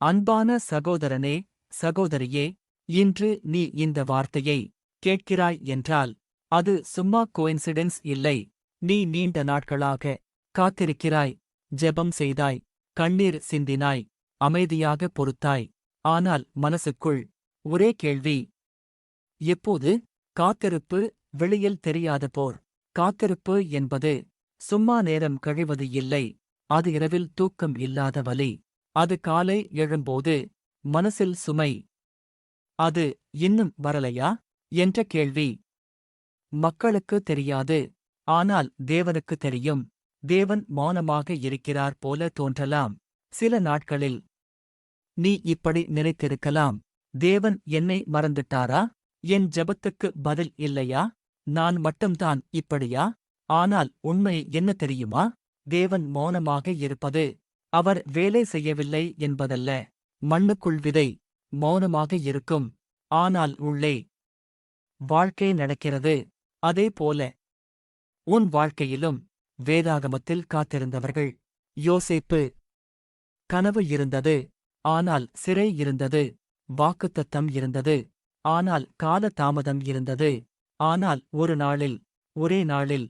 அன்பான சகோதரனே சகோதரியே இன்று நீ இந்த வார்த்தையை கேட்கிறாய் என்றால் அது சும்மா கோயின்சிடென்ஸ் இல்லை. நீ நீண்ட நாட்களாக காத்திருக்கிறாய் ஜெபம் செய்தாய் கண்ணீர் சிந்தினாய் அமைதியாக பொறுத்தாய். ஆனால் மனசுக்குள் ஒரே கேள்வி எப்போது? காத்திருப்பு வெளியில் தெரியாத போர். காத்திருப்பு என்பது சும்மா நேரம் கழிவது இல்லை அது இரவில் தூக்கம் இல்லாத வலி. அது காலை எழும்போது மனசில் சுமை. அது இன்னும் வரலையா? என்ற கேள்வி. மக்களுக்கு தெரியாது. ஆனால் தேவனுக்கு தெரியும். தேவன் மௌனமாக இருக்கிறார் போல தோன்றலாம். சில நாட்களில். நீ இப்படி நினைத்திருக்கலாம். தேவன் என்னை மறந்துட்டாரா? என் ஜபத்துக்கு பதில் இல்லையா? நான் மட்டும்தான் இப்படியா? ஆனால் உண்மை என்ன தெரியுமா? தேவன் மௌனமாக இருப்பது அவர் வேலை செய்யவில்லை என்பதல்ல. மண்ணுக்குள் விதை மௌனமாக இருக்கும். ஆனால் உள்ளே வாழ்க்கை நடக்கிறது. அதே போல உன் வாழ்க்கையிலும் வேதாகமத்தில் காத்திருந்தவர்கள். யோசேப்பு கனவு இருந்தது. ஆனால் சிறை இருந்தது. வாக்குத்தத்தம் இருந்தது. ஆனால் கால தாமதம் இருந்தது. ஆனால் ஒரு நாளில் ஒரே நாளில்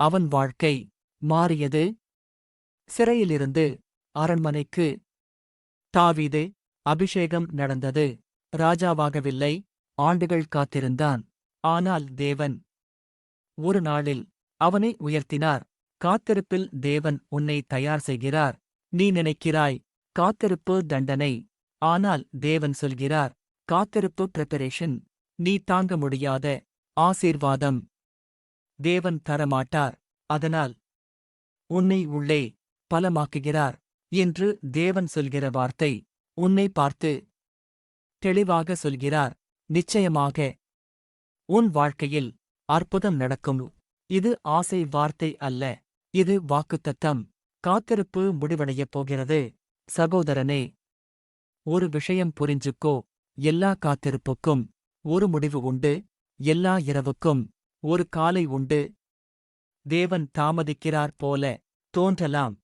அவன் வாழ்க்கை மாறியது. சிறையிலிருந்து அரண்மனைக்கு தாவீது அபிஷேகம் நடந்தது. ராஜாவாகவில்லை. ஆண்டுகள் காத்திருந்தான். ஆனால் தேவன் ஒரு நாளில் அவனை உயர்த்தினார். காத்திருப்பில் தேவன் உன்னை தயார் செய்கிறார். நீ நினைக்கிறாய் காத்திருப்பு தண்டனை. ஆனால் தேவன் சொல்கிறார் காத்திருப்பு பிரிப்பரேஷன் நீ தாங்க முடியாத ஆசீர்வாதம். தேவன் தரமாட்டார். அதனால் உன்னை உள்ளே பலமாக்குகிறார் என்று தேவன் சொல்கிற வார்த்தை உன்னை பார்த்து தெளிவாக சொல்கிறார். நிச்சயமாக உன் வாழ்க்கையில் அற்புதம் நடக்கும். இது ஆசை வார்த்தை அல்ல. இது வாக்குத்தத்தம். காத்திருப்பு முடிவடையப் போகிறது. சகோதரனே ஒரு விஷயம் புரிஞ்சுக்கோ. எல்லா காத்திருப்புக்கும் ஒரு முடிவு உண்டு. எல்லா இரவுக்கும் ஒரு காலை உண்டு. தேவன் தாமதிக்கிறார் போல தோன்றலாம்.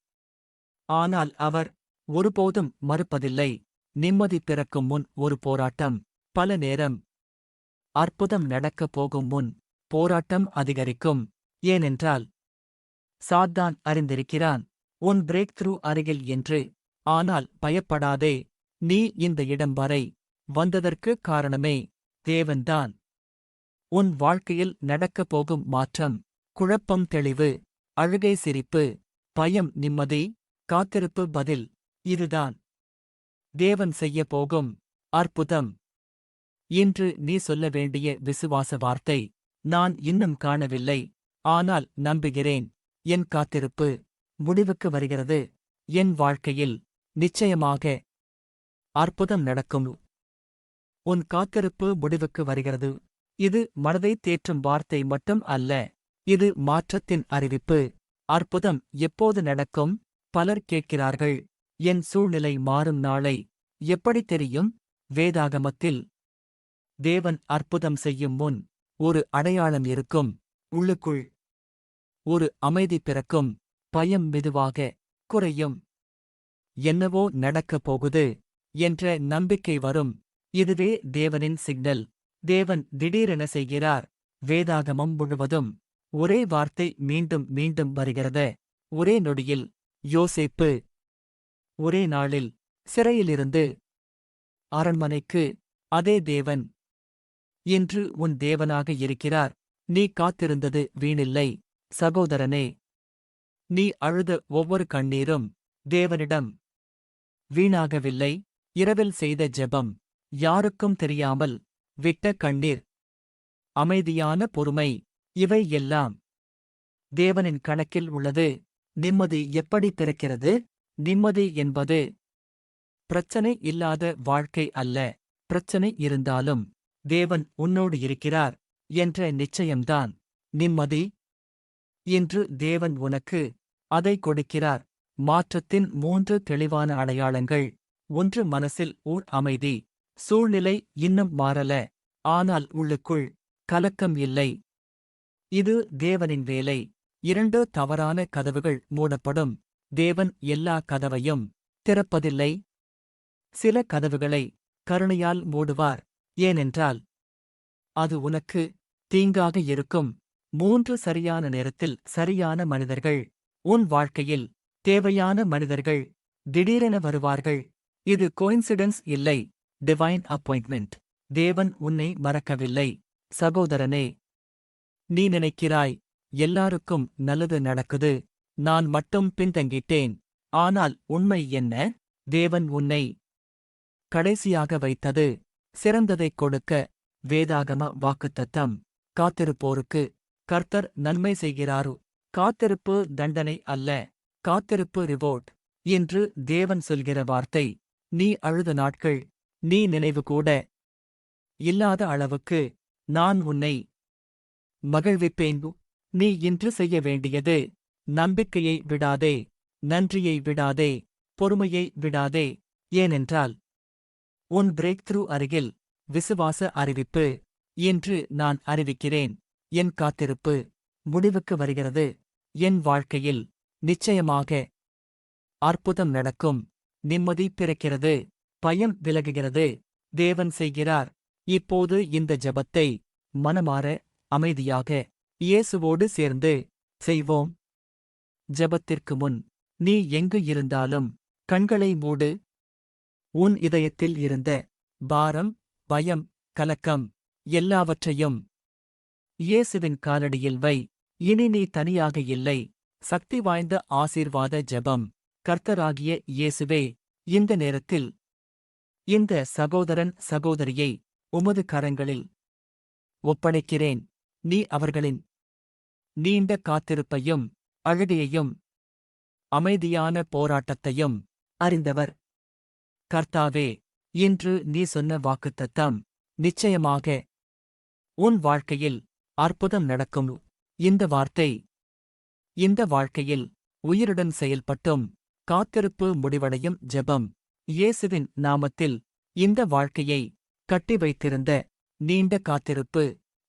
ஆனால் அவர் ஒருபோதும் மறுப்பதில்லை. நிம்மதி பிறக்கும் முன் ஒரு போராட்டம். பல நேரம் அற்புதம் நடக்கப் போகும் முன் போராட்டம் அதிகரிக்கும். ஏனென்றால் சாத்தான் அறிந்திருக்கிறான் உன் பிரேக் த்ரூ அருகில் என்று. ஆனால் பயப்படாதே நீ இந்த இடம் வரை வந்ததற்கு காரணமே தேவன்தான். உன் வாழ்க்கையில் நடக்கப் போகும் மாற்றம் குழப்பம் தெளிவு அழுகை சிரிப்பு பயம் நிம்மதி காத்திருப்பு பதில். இதுதான். தேவன் செய்யப் போகும் அற்புதம். இன்று நீ சொல்ல வேண்டிய விசுவாச வார்த்தை. நான் இன்னும் காணவில்லை. ஆனால் நம்புகிறேன். என் காத்திருப்பு முடிவுக்கு வருகிறது. என் வாழ்க்கையில் நிச்சயமாக அற்புதம் நடக்கும். உன் காத்திருப்பு முடிவுக்கு வருகிறது. இது மனதை தேற்றும் வார்த்தை மட்டும் அல்ல. இது மாற்றத்தின் அறிவிப்பு. அற்புதம் எப்போது நடக்கும்? பலர் கேட்கிறார்கள் என் சூழ்நிலை மாறும் நாளை. எப்படி தெரியும் வேதாகமத்தில் தேவன் அற்புதம் செய்யும் முன் ஒரு அடையாளம் இருக்கும். உள்ளுக்குள் ஒரு அமைதி பிறக்கும். பயம் மெதுவாக குறையும். என்னவோ நடக்கப் போகுது என்ற நம்பிக்கை வரும். இதுவே தேவனின் சிக்னல். தேவன் திடீரென செய்கிறார். வேதாகமம் முழுவதும் ஒரே வார்த்தை மீண்டும் மீண்டும் வருகிறது. ஒரே நொடியில் யோசேப்பு. ஒரே நாளில் சிறையிலிருந்து அரண்மனைக்கு அதே தேவன். இன்று உன் தேவனாக இருக்கிறார். நீ காத்திருந்தது வீணில்லை. சகோதரனே நீ அழுத ஒவ்வொரு கண்ணீரும் தேவனிடம் வீணாகவில்லை. இரவில் செய்த ஜெபம் யாருக்கும் தெரியாமல் விட்ட கண்ணீர். அமைதியான பொறுமை இவை எல்லாம் தேவனின் கணக்கில் உள்ளது. நிம்மதி எப்படி பிறக்கிறது? நிம்மதி என்பது பிரச்சனை இல்லாத வாழ்க்கை அல்ல. பிரச்சனை இருந்தாலும் தேவன் உன்னோடு இருக்கிறார் என்ற நிச்சயம்தான். நிம்மதி இன்று தேவன் உனக்கு அதை கொடுக்கிறார். மாற்றத்தின் மூன்று தெளிவான அடையாளங்கள். ஒன்று மனசில் ஊர் அமைதி. சூழ்நிலை இன்னும் மாறல. ஆனால் உள்ளுக்குள் கலக்கம் இல்லை. இது தேவனின் வேலை. இரண்டு தவறான கதவுகள் மூடப்படும். தேவன் எல்லா கதவையும் திறப்பதில்லை. சில கதவுகளை கருணையால் மூடுவார். ஏனென்றால் அது உனக்கு தீங்காக இருக்கும். மூன்று சரியான நேரத்தில் சரியான மனிதர்கள் உன் வாழ்க்கையில் தேவையான மனிதர்கள் திடீரென வருவார்கள். இது கோயின்சிடன்ஸ் இல்லை. டிவைன் அப்பாயின்ட்மெண்ட் தேவன் உன்னை மறக்கவில்லை. சகோதரனே நீ நினைக்கிறாய் எல்லாருக்கும் நல்லது நடக்குது. நான் மட்டும் பின்தங்கிட்டேன். ஆனால் உண்மை என்ன? தேவன் உன்னை கடைசியாக வைத்தது. சிறந்ததைக் கொடுக்க வேதாகம வாக்குத்தத்தம். காத்திருப்போருக்கு கர்த்தர் நன்மை செய்கிறாரு. காத்திருப்பு தண்டனை அல்ல. காத்திருப்பு ரிவோர்ட் என்று தேவன் சொல்கிற வார்த்தை. நீ அழுத நாட்கள் நீ நினைவு கூட இல்லாத அளவுக்கு நான் உன்னை மகிழ்விப்பேன். நீ இன்று செய்ய வேண்டியது நம்பிக்கையை விடாதே. நன்றியை விடாதே. பொறுமையை விடாதே. ஏனென்றால் உன் பிரேக் த்ரூ அருகில் விசுவாச அறிவிப்பு என்று நான் அறிவிக்கிறேன். என் காத்திருப்பு முடிவுக்கு வருகிறது. என் வாழ்க்கையில் நிச்சயமாக அற்புதம் நடக்கும். நிம்மதி பிறக்கிறது. பயம் விலகுகிறது. தேவன் செய்கிறார். இப்போது இந்த ஜெபத்தை மனமாற அமைதியாக இயேசுவோடு சேர்ந்து செய்வோம். ஜெபத்திற்கு முன் நீ எங்கு இருந்தாலும் கண்களை மூடு. உன் இதயத்தில் இருந்த பாரம் பயம் கலக்கம் எல்லாவற்றையும் இயேசுவின் காலடியில் வை. இனி நீ தனியாக இல்லை. சக்தி வாய்ந்த ஆசீர்வாத ஜெபம். கர்த்தராகிய இயேசுவே இந்த நேரத்தில் இந்த சகோதரன் சகோதரியை உமது கரங்களில் ஒப்படைக்கிறேன். நீ அவர்களின் நீண்ட காத்திருப்பையும் அழுகையையும் அமைதியான போராட்டத்தையும் அறிந்தவர். கர்த்தாவே இன்று நீ சொன்ன வாக்குத்தத்தம் நிச்சயமாக உன் வாழ்க்கையில் அற்புதம் நடக்கும். இந்த வார்த்தை இந்த வாழ்க்கையில் உயிருடன் செயல்பட்டும் காத்திருப்பு முடிவடையும் ஜெபம். இயேசுவின் நாமத்தில் இந்த வாழ்க்கையை கட்டி வைத்திருந்த நீண்ட காத்திருப்பு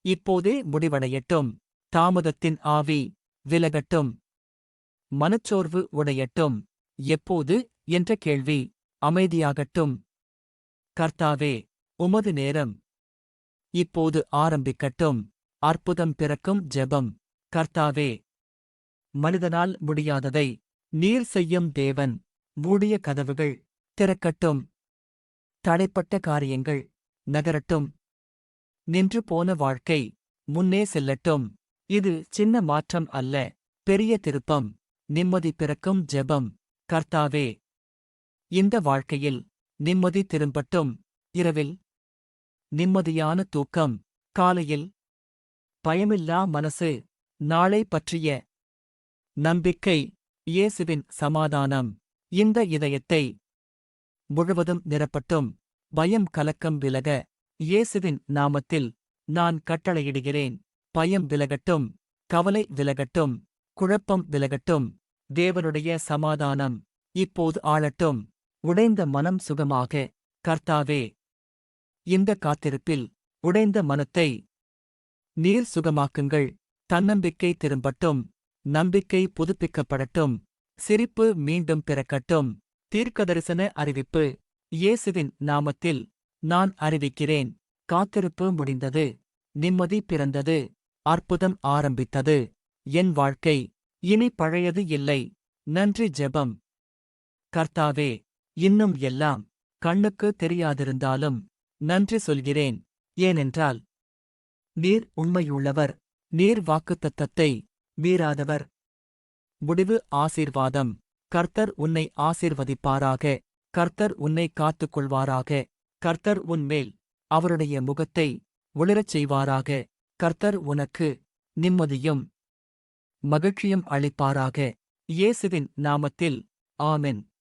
இப்போதே முடிவடையட்டும். தாமதத்தின் ஆவி விலகட்டும். மனச்சோர்வு உடையட்டும். எப்போது? என்ற கேள்வி அமைதியாகட்டும். கர்த்தாவே உமது நேரம் இப்போது ஆரம்பிக்கட்டும். அற்புதம் பிறக்கும் ஜெபம். கர்த்தாவே மனிதனால் முடியாததை நீர் செய்யும் தேவன் மூடிய கதவுகள் திறக்கட்டும். தடைப்பட்ட காரியங்கள் நகரட்டும். நின்று போன வாழ்க்கை முன்னே செல்லட்டும். இது சின்ன மாற்றம் அல்ல. பெரிய திருப்பம். நிம்மதி பிறக்கும் ஜெபம். கர்த்தாவே இந்த வாழ்க்கையில் நிம்மதி திரும்பட்டும். இரவில் நிம்மதியான தூக்கம். காலையில் பயமில்லா மனசு. நாளை பற்றிய நம்பிக்கை. இயேசுவின் சமாதானம். இந்த இதயத்தை முழுவதும் நிரப்பட்டும். பயம் கலக்கம் விலக. இயேசுவின் நாமத்தில் நான் கட்டளையிடுகிறேன். பயம் விலகட்டும் கவலை விலகட்டும் குழப்பம் விலகட்டும் தேவனுடைய சமாதானம் இப்போது ஆளட்டும். உடைந்த மனம் சுகமாக கர்த்தாவே இந்த காத்திருப்பில் உடைந்த மனத்தை நீர் சுகமாக்குங்கள். தன்னம்பிக்கை திரும்பட்டும் நம்பிக்கை புதுப்பிக்கப்படட்டும் சிரிப்பு மீண்டும் பிறக்கட்டும். தீர்க்கதரிசன அறிவிப்பு இயேசுவின் நாமத்தில் நான் அறிவிக்கிறேன். காத்திருப்பு முடிந்தது நிம்மதி பிறந்தது. அற்புதம் ஆரம்பித்தது. என் வாழ்க்கை இனி பழையது இல்லை. நன்றி ஜெபம். கர்த்தாவே இன்னும் எல்லாம் கண்ணுக்கு தெரியாதிருந்தாலும் நன்றி சொல்கிறேன். ஏனென்றால் நீர் உண்மையுள்ளவர். நீர் வாக்குத்தத்தத்தை மீறாதவர். முடிவு ஆசீர்வாதம். கர்த்தர் உன்னை ஆசீர்வதிப்பாராக. கர்த்தர் உன்னை காத்துக் கொள்வாராக கர்த்தர் உன்மேல் அவருடைய முகத்தை ஒளிரச் செய்வாராக. கர்த்தர் உனக்கு நிம்மதியும் மகிழ்ச்சியும் அளிப்பாராக. இயேசுவின் நாமத்தில். ஆமென்.